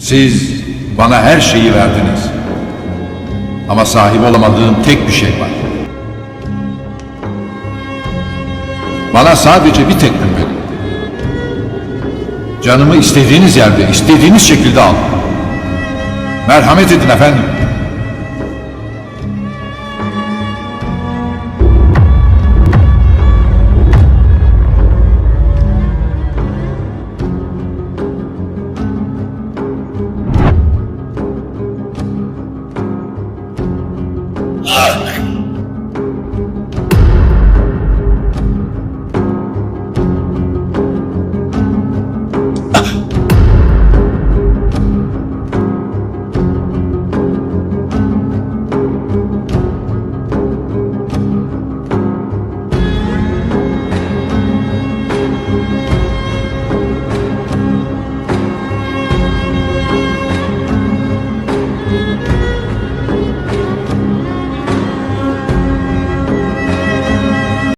Siz bana her şeyi verdiniz. Ama sahip olamadığım tek bir şey var. Bana sadece bir tek gün verin. Canımı istediğiniz yerde, istediğiniz şekilde alın. Merhamet edin efendim. Hak